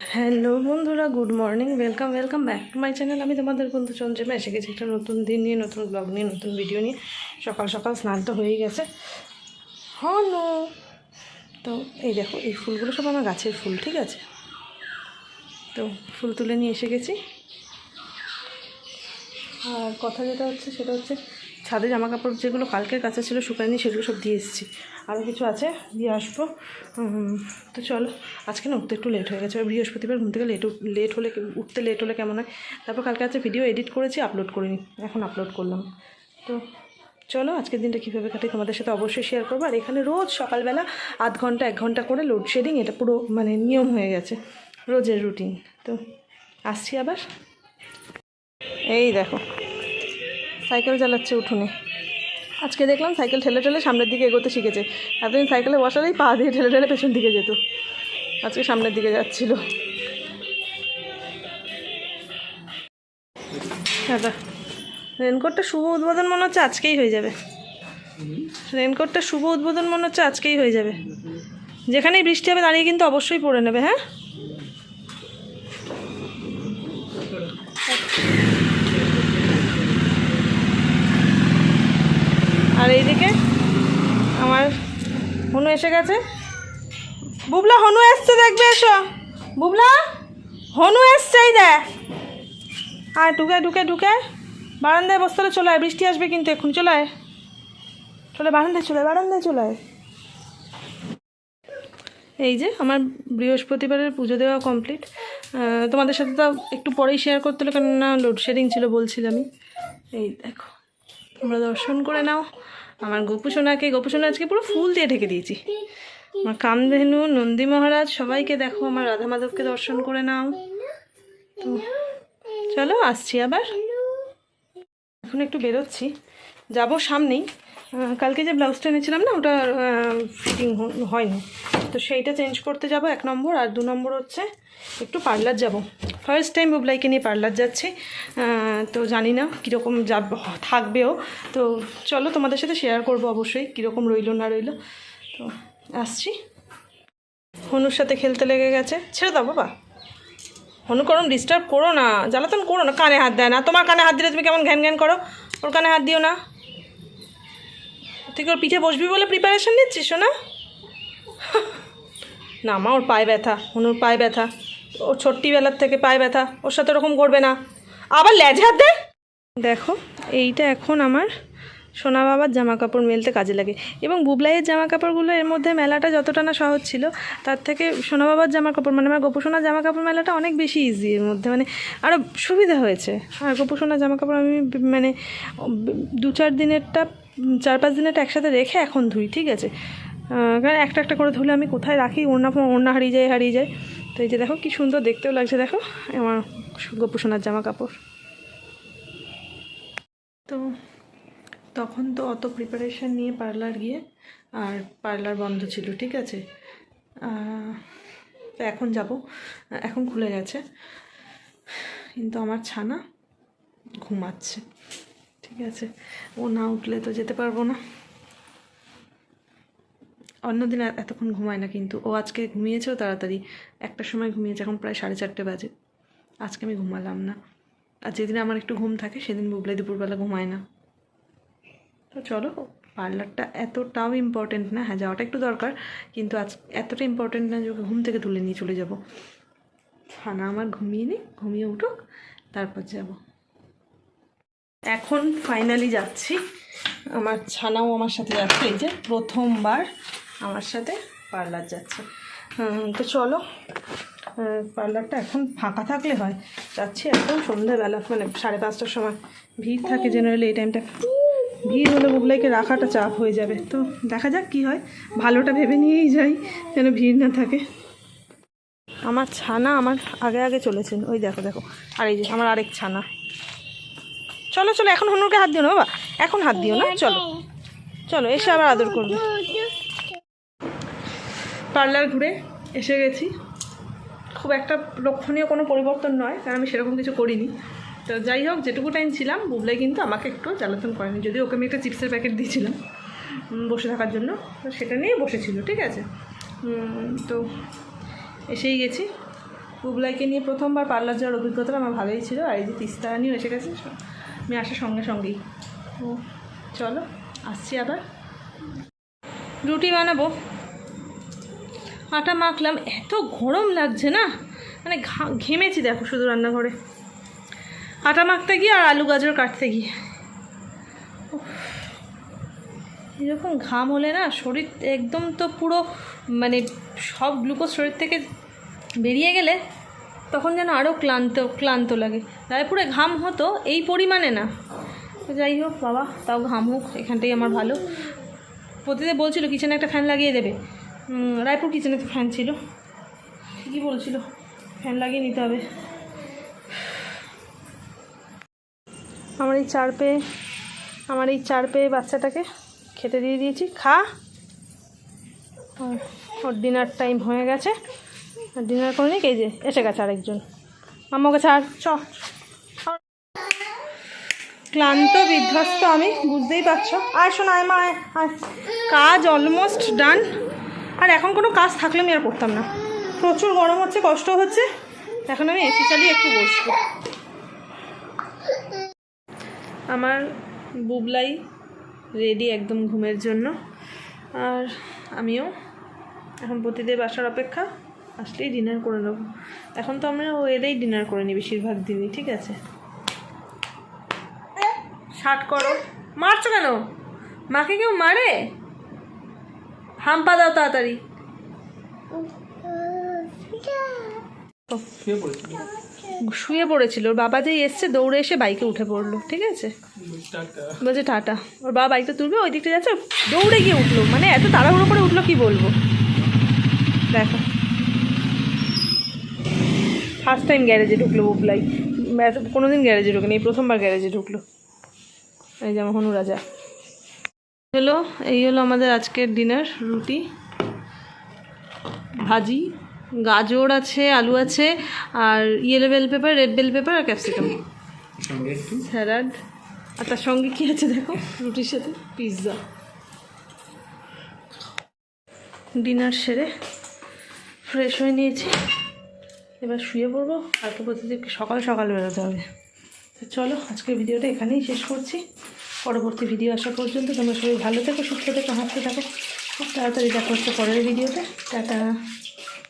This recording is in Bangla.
হ্যালো বন্ধুরা, good morning, welcome welcome back to my channel. আমি তোমাদের বন্ধু চন্দ্রিমা এসে গেছি একটা নতুন দিন নিয়ে, নতুন ব্লগ নিয়ে, নতুন ভিডিও নিয়ে। সকাল সকাল স্নান তো হয়েই গেছে। হনো তো এই দেখো, এই ফুলগুলো সব আমার গাছের ফুল, ঠিক আছে? তো ফুল তুলে নিয়ে এসে গেছি। আর কথা যেটা হচ্ছে, সেটা হচ্ছে ছাদে জামা কাপড় যেগুলো কালকের কাছে ছিল, শুকায়নি, সেগুলো সব দিয়ে এসেছি। আরও কিছু আছে, দিয়ে আসব। তো চলো, আজকে না উঠতে একটু লেট হয়ে গেছে। বৃহস্পতিবার ঘুম থেকে লেট লেট হলে উঠতে লেট হলে কেমন হয়? তারপর কালকে আছে ভিডিও এডিট করেছি আপলোড করিনি। এখন আপলোড করলাম। তো চলো, আজকের দিনটা কীভাবে কাটি তোমাদের সাথে অবশ্যই শেয়ার করব। আর এখানে রোজ সকালবেলা আধ ঘণ্টা, এক ঘণ্টা করে লোডশেডিং এটা পুরো মানে নিয়ম হয়ে গেছে। রোজের রুটিন তো আসছি আবার। এই দেখো। সাইকেল চালাচ্ছে উঠোনে। আজকে দেখলাম সাইকেল ঠেলে ঠেলে সামনের দিকে এগোতে শিখেছে। এতদিন সাইকেলে বসালেই পা দিয়ে ঠেলে ঠেলে পেছন দিকে যেত। আজকে সামনের দিকে যাচ্ছিল। দাদা, রেনকোটটা শুভ উদ্বোধন মনে হচ্ছে আজকেই হয়ে যাবে। রেনকোটটা শুভ উদ্বোধন মনে হচ্ছে আজকেই হয়ে যাবে। যেখানেই বৃষ্টি হবে, দাঁড়িয়ে কিন্তু অবশ্যই পরে নেবে হ্যাঁ? আর এইদিকে আমার হনু এসে গেছে। বুবলা, হনু এসছে, দেখবে এসো। বুবলা, হনু এসছে, এই দেখ। আর ঢুকে ঢুকে ঢুকে। বারান্দায় বসতে চলে আয়, বৃষ্টি আসবে কিন্তু এখন চলে আয়। চলে বারান্দায় চলে বারান্দায় চলে আয়। এই যে আমার বৃহস্পতিবারের পুজো দেওয়া কমপ্লিট তোমাদের সাথে তো একটু পরেই শেয়ার করতে হলো, কেননা লোডশেডিং ছিল, বলছিলামই। এই দেখো। তোমরা দর্শন করে নাও। আমার গোপুসোনাকে গোপুসোনা আজকে পুরো ফুল দিয়ে ঢেকে দিয়েছি। আমার কামধেনু, নন্দী মহারাজ, সবাইকে দেখো, আমার রাধা মাধবকে দর্শন করে নাও। তো চলো, আসছি আবার। এখন একটু বেরোচ্ছি। যাব সামনেই। কালকে যে ব্লাউজটা এনেছিলাম না, ওটা ফিটিং হয়নি। তো সেইটা চেঞ্জ করতে যাব এক নম্বর, আর দু নম্বর হচ্ছে একটু পার্লার যাব। ফার্স্ট টাইম বুবলাইকে নিয়ে পার্লার যাচ্ছি। তো জানি না কীরকম যাব থাকবেও। তো চলো তোমাদের সাথে শেয়ার করব অবশ্যই কীরকম রইল না রইল। তো আসছি। হনুর সাথে খেলতে লেগে গেছে। ছেড়ে দাও বাবা। হনু করুন ডিস্টার্ব করো না। জ্বালাতন করো না। কানে হাত দেয় না। তোমার কানে হাত দিলে তুমি কেমন ঘ্যান ঘ্যান করো? ওর কানে হাত দিও না। তুই কি ওর পিঠে বসবি বলে প্রিপারেশান নিচ্ছিস না না মা, ওর পায়ে ব্যথা হনুর পায়ে ব্যথা। ও ছোট্টিবেলার থেকে পায়ে ব্যথা, ওর সাথে ওরকম করবে না। আবার ল্যাজ হাত দে। দেখো, এইটা এখন আমার সোনা বাবার জামা কাপড় মেলতে কাজে লাগে। এবং বুবলাইয়ের জামা কাপড়গুলো এর মধ্যে মেলাটা যতটা না সহজ ছিল, তার থেকে সোনা বাবার জামা কাপড় মানে আমার গোপুসোনার জামা কাপড় মেলাটা অনেক বেশি ইজি এর মধ্যে। মানে আরও সুবিধা হয়েছে। আর গোপুসোনার জামা কাপড় আমি মানে দু চার দিনেরটা চার পাঁচ দিনেরটা একসাথে রেখে এখন ধুই, ঠিক আছে? কারণ একটা একটা করে ধুলে আমি কোথায় রাখি? ওড়না ওড়না হারিয়ে যায় হারিয়ে যায়। তো এই যে দেখো, কি সুন্দর দেখতেও লাগছে, দেখো, আমার গোপুসোনার জামা কাপড়। তো তখন তো অত প্রিপারেশন নিয়ে পার্লার গিয়ে আর পার্লার বন্ধ ছিল, ঠিক আছে? তো এখন যাব। এখন খুলে গেছে। কিন্তু আমার ছানা ঘুমাচ্ছে। ঠিক আছে। ও না উঠলে তো যেতে পারব না। অন্যদিন এতক্ষণ ঘুমায় না কিন্তু। ও আজকে ঘুমিয়েছেও তাড়াতাড়ি। একটার সময় ঘুমিয়েছে, এখন প্রায় সাড়ে চারটে বাজে। আজকে আমি ঘুমালাম না। আর যেদিন আমার একটু ঘুম থাকে, সেদিন বুবলাই দুপুরবেলা ঘুমায় না। তো চলো, পার্লারটা এতটাও ইম্পর্টেন্ট না। হ্যাঁ যাওয়াটা একটু দরকার। কিন্তু আজ এতটা ইম্পর্টেন্ট না যে ওকে ঘুম থেকে তুলে নিয়ে চলে যাব। ছানা আমার ঘুমিয়ে নি, ঘুমিয়ে উঠুক, তারপর যাব। এখন ফাইনালি যাচ্ছি। আমার ছানাও আমার সাথে যাচ্ছে, এই যে প্রথমবার আমার সাথে পার্লার যাচ্ছে। তো চলো পার্লারটা এখন ফাঁকা থাকলে হয়। যাচ্ছি একদম সন্ধ্যাবেলা মানে সাড়ে পাঁচটার সময়। ভিড় থাকে জেনারেলি এই টাইমটা ভিড় হলে বুবলাইকে রাখাটা চাপ হয়ে যাবে। তো দেখা যাক কি হয়। ভালোটা ভেবে নিয়েই যাই, যেন ভিড় না থাকে। আমার ছানা আমার আগে আগে চলেছেন। ওই দেখো দেখো। আর এই যে আমার আরেক ছানা। চলো চলো এখন হনুরকে হাত দিও না বাবা। এখন হাত দিও না চলো। চলো এসে আবার আদর করবে। পার্লার ঘুরে এসে গেছি। খুব একটা লক্ষণীয় কোনো পরিবর্তন নয় কারণ আমি সেরকম কিছু করিনি। তো যাই হোক যেটুকু টাইম ছিলাম বুবলাই কিন্তু আমাকে একটু জ্বালাতন করেনি। যদিও ওকে আমি একটা চিপসের প্যাকেট দিয়েছিলাম বসে থাকার জন্য। তো সেটা নিয়েই বসেছিল ঠিক আছে? তো এসেই গেছি। বুবলাইকে নিয়ে প্রথমবার পার্লার যাওয়ার অভিজ্ঞতা আমার ভালোই ছিল। আর এই যে তিস্তা নিয়েও এসে গেছে আমি আসার সঙ্গে সঙ্গেই। ও, চলো, আসছি আবার। রুটি বানাবো। আটা মাখলাম, এত গরম লাগছে না? মানে ঘেমেছি দেখো শুধু রান্নাঘরে। আটা মাখতে গিয়ে আর আলু গাজর কাটতে গিয়ে। এরকম ঘাম হলে না শরীর একদম তো পুরো মানে সব গ্লুকোজ শরীর থেকে বেরিয়ে গেলে তখন যেন আরও ক্লান্ত ক্লান্ত লাগে। রায়পুরে ঘাম হতো, এই পরিমাণে না। যাই হোক বাবা, তাও ঘাম হোক, এখানটাই আমার ভালো। প্রতিদিন বলছিল, কিচেনে একটা ফ্যান লাগিয়ে দেবে। রায়পুর কিচেনে তো ফ্যান ছিল। ঠিকই বলছিল, ফ্যান লাগিয়ে নিতে হবে। আমার এই চার পেয়ে আমার এই চার পেয়ে বাচ্চাটাকে খেতে দিয়ে দিয়েছি। খা। ওর ডিনার টাইম হয়ে গেছে। ডিনার করে নিক এই যে এসে গেছে আরেকজন। আমাকে ছাড়, চ। ক্লান্ত, বিধ্বস্ত, আমি, বুঝতেই পারছ। আয় শোনো, আয় মা, আয় কাজ অলমোস্ট ডান আর এখন কোনো কাজ থাকলে আমি আর করতাম না। প্রচুর গরম হচ্ছে, কষ্ট হচ্ছে। এখন আমি এসি চালিয়ে একটু বসবো। আমার বুবলাই রেডি একদম ঘুমের জন্য। আর আমিও এখন প্রতিদেব আসার অপেক্ষা। আসলেই ডিনার করে নেব এখন তো আমরা এলেই ডিনার করে নিই বেশিরভাগ দিনই, ঠিক আছে? শার্ট করো। মারছো কেন? মাকে কেউ মারে? হাম্পা দাও তাড়াতাড়ি। শুয়ে পড়েছিল। ওর বাবা যেই এসছে, দৌড়ে এসে বাইকে উঠে পড়ল, ঠিক আছে? বলছে, টাটা। ওর বাবা বাইকটা তুলবে, ওই দিকটা যাচ্ছে, দৌড়ে গিয়ে উঠল। মানে এত তাড়াহুড়ো করে উঠল, কি বলব? দেখো। ফার্স্ট টাইম গ্যারেজে ঢুকলো বুবলাই কোনো দিন গ্যারেজে ঢুকেনি এই প্রথমবার গ্যারেজে ঢুকলো। এই যেমন হনু রাজা। হলো এই হলো আমাদের আজকের ডিনার রুটি ভাজি গাজর আছে আলু আছে আর yellow bell pepper red bell pepper আর ক্যাপসিকাম স্যালাড। আর তার সঙ্গে কী আছে দেখো? রুটির সাথে পিৎজা ডিনার সেরে ফ্রেশ হয়ে নিয়েছি। এবার শুয়ে পড়ব, কালকে প্রতিদিনকে সকাল সকাল বেরোতে হবে। তো চলো, আজকের ভিডিওটা এখানেই শেষ করছি। পরবর্তী ভিডিও আসা পর্যন্ত তোমরা সবাই ভালো থেকো, সুস্থ থেকো, হাসতে থাকো। খুব তাড়াতাড়ি দেখা হচ্ছে পরের ভিডিওতে। টাটা।